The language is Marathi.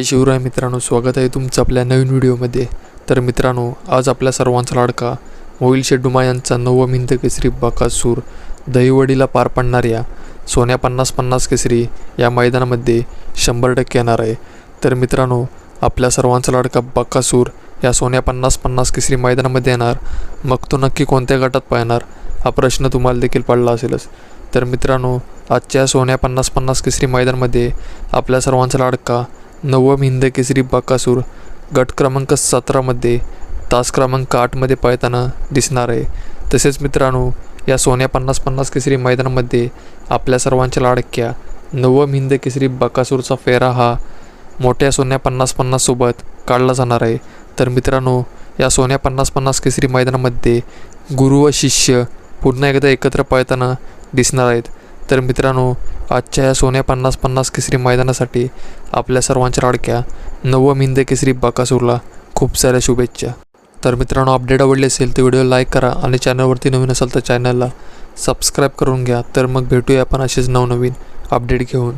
जय शिवराय मित्रांनो स्वागत आहे तुमचं आपल्या नवीन व्हिडिओमध्ये. तर मित्रांनो आज आपल्या सर्वांचा लाडका मोहिल शेड्डुमा यांचा नवम हिंद केसरी बाकासूर दहीवडीला पार पाडणाऱ्या सोन्या पन्नास पन्नास केसरी या मैदानामध्ये शंभर टक्के येणार आहे. तर मित्रांनो आपल्या सर्वांचा लाडका बाकासूर या सोन्या पन्नास पन्नास केसरी मैदानामध्ये येणार. मग तो नक्की कोणत्या गटात पाहणार हा प्रश्न तुम्हाला देखील पडला असेलच. तर मित्रांनो आजच्या सोन्या पन्नास पन्नास केसरी मैदानामध्ये आपल्या सर्वांचा लाडका नवम हिंद केसरी बकासूर गट क्रमांक सतरामध्ये तास क्रमांक आठमध्ये पळताना दिसणार आहे. तसेच मित्रांनो या सोन्या पन्नास पन्नास केसरी मैदानामध्ये आपल्या सर्वांच्या लाडक्या नवम हिंद केसरी बकासूरचा फेरा हा मोठ्या सोन्या पन्नास पन्नाससोबत काढला जाणार आहे. तर मित्रांनो या सोन्या पन्नास पन्नास केसरी मैदानामध्ये गुरु व शिष्य पुन्हा एकदा एकत्र पळताना दिसणार आहेत. तर मित्रांनो आजच्या या सोन्या पन्नास पन्नास केसरी मैदानासाठी आपल्या सर्वांच्या लाडक्या नवम हिंद केसरी बकासूरला खूप साऱ्या शुभेच्छा. तर मित्रांनो अपडेट आवडली असेल तर व्हिडिओ लाईक करा आणि चॅनलवरती नवीन असेल तर चॅनलला सबस्क्राईब करून घ्या. तर मग भेटूया आपण असेच नवनवीन अपडेट घेऊन.